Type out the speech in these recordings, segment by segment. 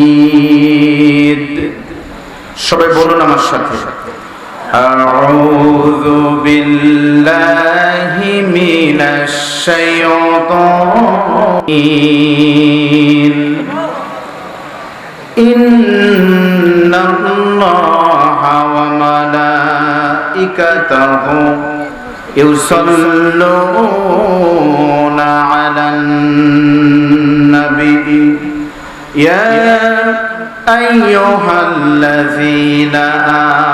الحميد সবাই বলুন আমার সাথে أعوذ بالله من الشيطان إن الله وملائكته يصلون على النبي يا أيها الذين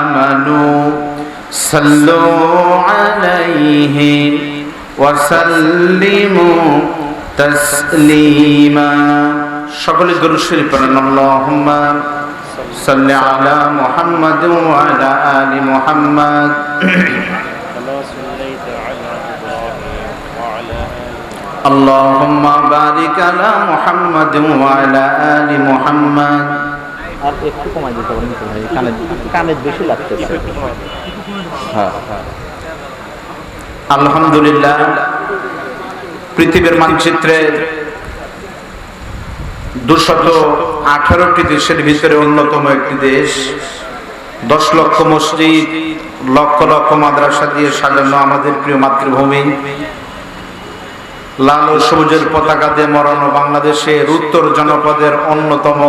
آمنوا صلوا عليه وسلموا تسليما সকলে দরুদ শরীফ পড়েন আল্লাহুম্মা সাল্লি আলা মুহাম্মাদ ওয়া আলা আলি মুহাম্মাদ اللهم بارك على محمد وعلى آل محمد আর একটু কমাই দিতে পারেন তো ভাই কানে কানে বেশি লাগতেছে হ্যাঁ আলহামদুলিল্লাহ পৃথিবীর মানচিত্রে দুশত আঠারোটি দেশের ভিতরে অন্যতম একটি দেশ দশ লক্ষ মসজিদ লক্ষ লক্ষ মাদ্রাসা দিয়ে সাজানো আমাদের প্রিয় মাতৃভূমি লাল সবুজের পতাকা দিয়ে মরানো বাংলাদেশের উত্তর জনপদের অন্যতম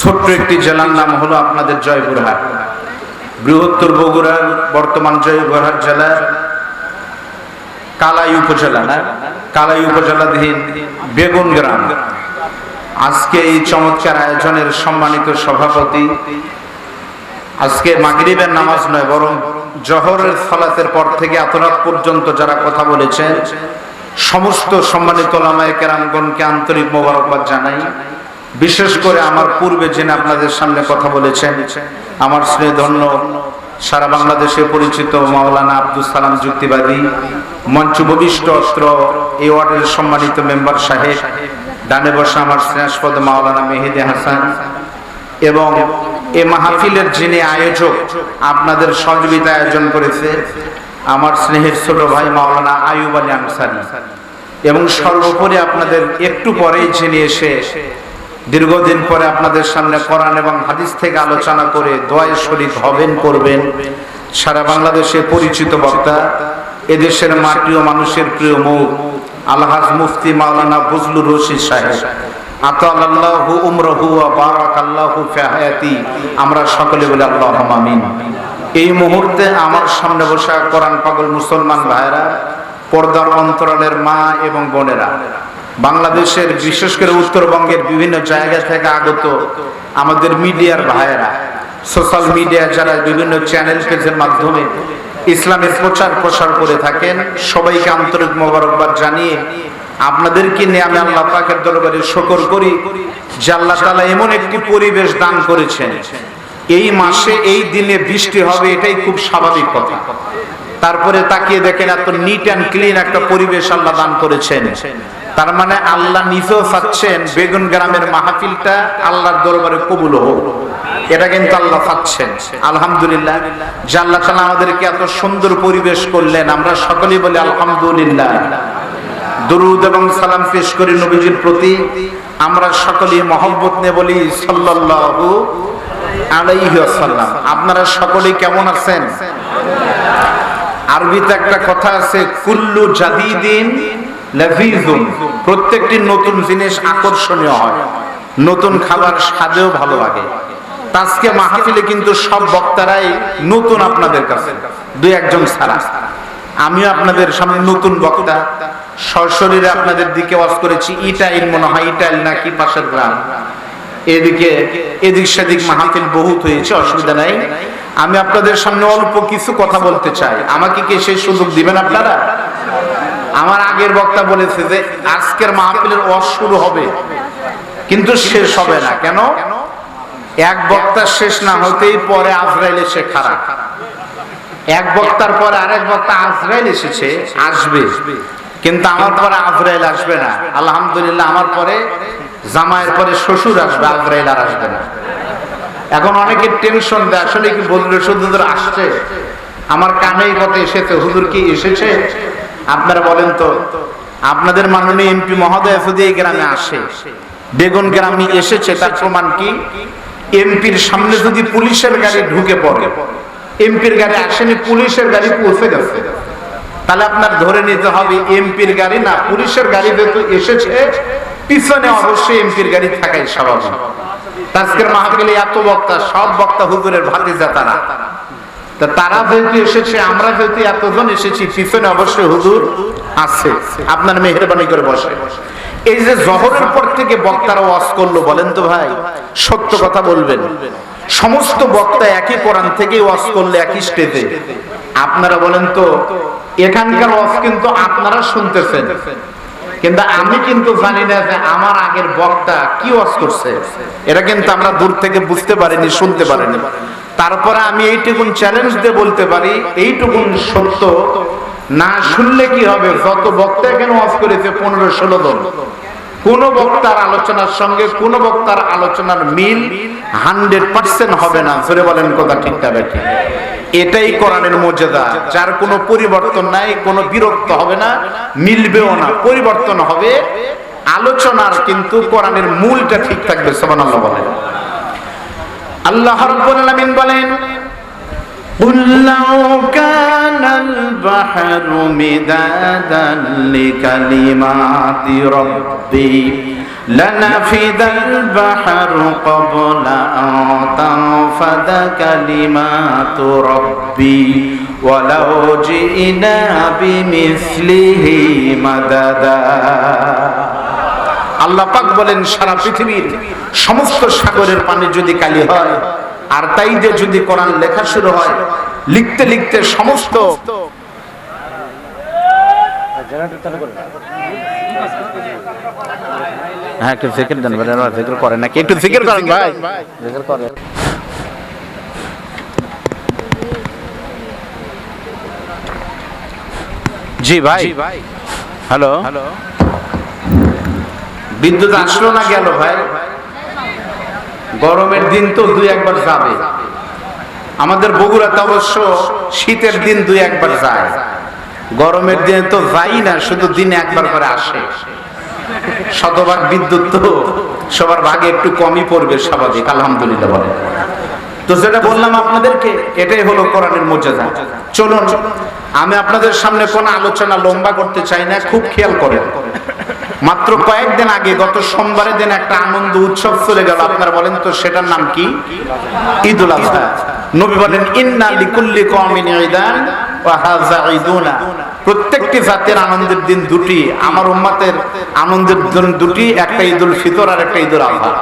ছোট্ট একটি জেলার নাম হলো আপনাদের জয়পুরহাট। বৃহত্তর বগুড়ার বর্তমান জয়পুরহাট জেলার কালাই উপজেলা না? কালাই উপজেলাধীন বেগুন গ্রাম। আজকে এই চমৎকার আয়োজনের সম্মানিত সভাপতি আজকে মাগরিবের নামাজ নয়, বরং জহরের সালাতের পর থেকে এত রাত পর্যন্ত যারা কথা বলেছেন, সমস্ত সম্মানিত ওলামায়ে কেরামগণকে আন্তরিক মোবারকবাদ জানাই। বিশেষ করে আমার পূর্বে যিনি আপনাদের সামনে কথা বলেছেন, আমার স্নেহধন্য সারা বাংলাদেশে পরিচিত মাওলানা আব্দুল সালাম যুক্তিবাদী মঞ্চ ভবিষ্ঠ অস্ত্র এই ওয়ার্ডের সম্মানিত মেম্বার সাহেব, ডানে বসা আমার স্নেহাস্পদ মাওলানা মেহেদি হাসান এবং এ মাহফিলের যিনি আয়োজক আপনাদের সহযোগিতা আয়োজন করেছে আমার স্নেহের ছোট ভাই মাওলানা আয়ুব আলী আনসারি। এবং সর্বোপরি আপনাদের একটু পরেই যিনি এসে দীর্ঘদিন পরে আপনাদের সামনে কোরআন এবং হাদিস থেকে আলোচনা করে দোয়ায় শরীফ হবেন, করবেন। সারা বাংলাদেশে পরিচিত বক্তা, এদেশের মাটি ও মানুষের প্রিয় মুখ, আলহাজ মুফতি মাওলানা ফজলুর রশিদ সাহেব। আমরা সকলে বলি, আল্লাহুম্মা আমিন। এই মুহূর্তে আমার সামনে বসা কোরআন পাগল মুসলমান ভাইরা পর্দার অন্তরালের মা এবং বোনেরা। বাংলাদেশের বিশেষ করে উত্তরবঙ্গের বিভিন্ন জায়গা থেকে আগত আমাদের মিডিয়ার ভাইয়েরা, সোশ্যাল মিডিয়া যারা বিভিন্ন চ্যানেল পেজের মাধ্যমে ইসলামের প্রচার প্রসার করে থাকেন, সবাইকে আন্তরিক মোবারকবাদ জানিয়ে আপনাদেরকে নিয়ে আমি আল্লাহ পাকের দরবারে শকর করি যে আল্লাহ তাআলা এমন একটি পরিবেশ দান করেছেন। এই মাসে এই দিনে বৃষ্টি হবে এটাই খুব স্বাভাবিক কথা। তারপরে তাকিয়ে দেখেন এত নিট অ্যান্ড ক্লিন একটা পরিবেশ আল্লাহ দান করেছেন। তার মানে আল্লাহ নিজেও চাচ্ছেন বেগুন গ্রামের মাহফিলটা আল্লাহর দরবারে কবুল হোক। এটা কিন্তু আল্লাহ চাচ্ছেন। আলহামদুলিল্লাহ, যে আল্লাহ তাআলা আমাদেরকে এত সুন্দর পরিবেশ করলেন, আমরা সকলেই বলি আলহামদুলিল্লাহ। দরুদ এবং সালাম পেশ করি নবীজির প্রতি। আমরা সকলেই মহব্বত নিয়ে বলি, সাল্লাল্লাহু আলাইহি ওয়াসাল্লাম। আপনারা সকলেই কেমন আছেন? আরবিতে একটা কথা আছে, কুল্লু জাদিদিন লাযীযুন প্রত্যেকটি নতুন জিনিস আকর্ষণীয় হয়। নতুন খাবার স্বাদেও ভালো লাগে। আজকে মাহফিলে কিন্তু সব বক্তারাই নতুন আপনাদের কাছে, দুই একজন ছাড়া। আমিও আপনাদের সামনে নতুন বক্তা। সশরীরে আপনাদের দিকে ওয়াজ করেছি ইটাইল মনে হয় ইটাইল নাকি পাশের গ্রাম। এদিকে এদিক সেদিক মাহফিল বহুত হয়েছে, অসুবিধা নাই। আমি আপনাদের সামনে অল্প কিছু কথা বলতে চাই। আমাকে কি সেই সুযোগ দিবেন আপনারা? আমার আগের বক্তা বলেছে যে, আজকের মাহফিলের ওয়াজ শুরু হবে, কিন্তু শেষ হবে না। কেন? এক বক্তা শেষ না হতেই পরে আজরাইল এসে খারাপ। এক বক্তার পরে আরেক বক্তা আজরাইল এসেছে, আসবে। কিন্তু আমার পরে আজরাইল আসবে না। আলহামদুলিল্লাহ, আমার পরে জামাইয়ের পরে শ্বশুর আসবে, আজরাইল আর আসবে না। এখন অনেকে টেনশন দেয়, আসলে কি বললে শুধু আসছে? আমার কানে কথা এসেছে, হুজুর কি এসেছে? আপনারা বলেন তো, আপনাদের মাননীয় এমপি মহোদয় যদি এই গ্রামে আসে বেগুন গ্রামে এসেছে, তার প্রমাণ কি? এমপির সামনে যদি পুলিশের গাড়ি ঢুকে পড়ে, এমপির গাড়ি আসেনি, পুলিশের গাড়ি পৌঁছে গেছে। তাহলে আপনার ধরে নিতে হবে এমপির গাড়ি না, পুলিশের গাড়ি যেহেতু এসেছে, পিছনে অবশ্যই এমপির গাড়ি থাকাই স্বাভাবিক। আজকের মাহফিলে এত বক্তা, সব বক্তা হুজুরের তারা। তা তারা যেহেতু এসেছে, আমরা যেহেতু এতজন এসেছি, পিছনে অবশ্যই হুজুর আছে, আপনার মেহরবানি করে বসে। এই যে জহরের পর থেকে বক্তারা ওয়াজ করল, বলেন তো ভাই, সত্য কথা বলবেন। সমস্ত বক্তা একই কোরআন থেকে ওয়াজ করলে, একই স্টেজে আপনারা বলেন তো এখানকার ওয়াজ কিন্তু আপনারা শুনতেছেন। কিন্তু আমি কিন্তু জানি না যে আমার আগের বক্তা কি ওয়াজ করছে। এটা কিন্তু আমরা দূর থেকে বুঝতে পারিনি, শুনতে পারিনি। তারপরে আমি এইটুকুন চ্যালেঞ্জ দিয়ে বলতে পারি, এইটুকুন সত্য। না শুনলে কি হবে? যত বক্তা এখানে ওয়াজ করেছে, পনেরো ষোলো জন। কোন বক্তার আলোচনার সঙ্গে কোন বক্তার আলোচনার মিল হান্ড্রেড পার্সেন্ট হবে না। ধরে বলেন কথা ঠিকঠাক এটাই কোরআনের মর্যাদা যার কোনো পরিবর্তন নাই কোনো বিরক্ত হবে না মিলবেও না পরিবর্তন হবে আলোচনার কিন্তু কোরআনের মূলটা ঠিক থাকবে সুবহানাল্লাহ বলেন আল্লাহ রাব্বুল আলামিন বলেন قل لو كان البحر مدادا لكلمات ربي لنفد البحر قبل أن تنفد كلمات ربي ولو جئنا بمثله مددا আল্লাহ পাক বলেন সারা পৃথিবীর সমস্ত সাগরের পানি যদি কালি হয় আর তাই যে যদি কোরআন লেখা শুরু হয় লিখতে লিখতে সমস্ত হ্যাঁ একটু জিকির দেন ভাই করেন নাকি? একটু জিকির করেন ভাই। করেন জি ভাই। হ্যালো। হ্যালো। বিদ্যুৎ আসলো না গেল ভাই? গরমের দিন তো দুই একবার যাবে। আমাদের বগুড়াতে অবশ্য শীতের দিন দুই একবার যায়। গরমের দিনে তো যাই না, শুধু দিনে একবার করে আসে। শতভাগ বিদ্যুৎ তো সবার ভাগে একটু কমই পড়বে স্বাভাবিক, আলহামদুলিল্লাহ বলে। তো যেটা বললাম আপনাদেরকে, এটাই হলো কোরআনের মর্যাদা। চলুন, আমি আপনাদের সামনে কোনো আলোচনা লম্বা করতে চাই না, খুব খেয়াল করেন। মাত্র কয়েকদিন আগে, গত সোমবারের দিন একটা আনন্দ উৎসব চলে গেল, আপনারা বলেন তো সেটার নাম কি? ঈদুল আজহা। নবী বলেন, ইন্না লিকুল্লি কওমিন ঈদুনা প্রত্যেকটি জাতির আনন্দের দিন দুটি, আমার উম্মতের আনন্দের দিন দুটি, একটা ঈদুল ফিতর আর একটা ঈদুল আজহা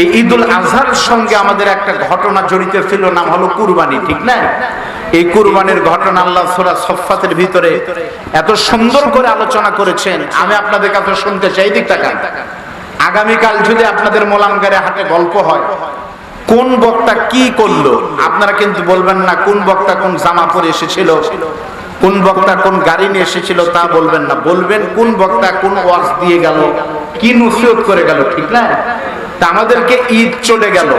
এই ঈদুল আজহার সঙ্গে আমাদের একটা ঘটনা জড়িত ছিল, নাম হলো কুরবানি, ঠিক না এই কুরবানির ঘটনা আল্লাহ সূরা সফফাতের ভিতরে এত সুন্দর করে আলোচনা করেছেন। আমি আপনাদের কাছে শুনতে চাই, দিক তাকান। আগামীকাল যদি আপনাদের মোলামগারে হাটে গল্প হয় কোন বক্তা কি করল? আপনারা কিন্তু বলবেন না কোন বক্তা কোন জামা পরে এসেছিল, কোন বক্তা কোন গাড়ি নিয়ে এসেছিল তা বলবেন না। বলবেন কোন বক্তা কোন ওয়াজ দিয়ে গেল, কি নসিহত করে গেল, ঠিক না? আমাদেরকে ঈদ চলে গেল।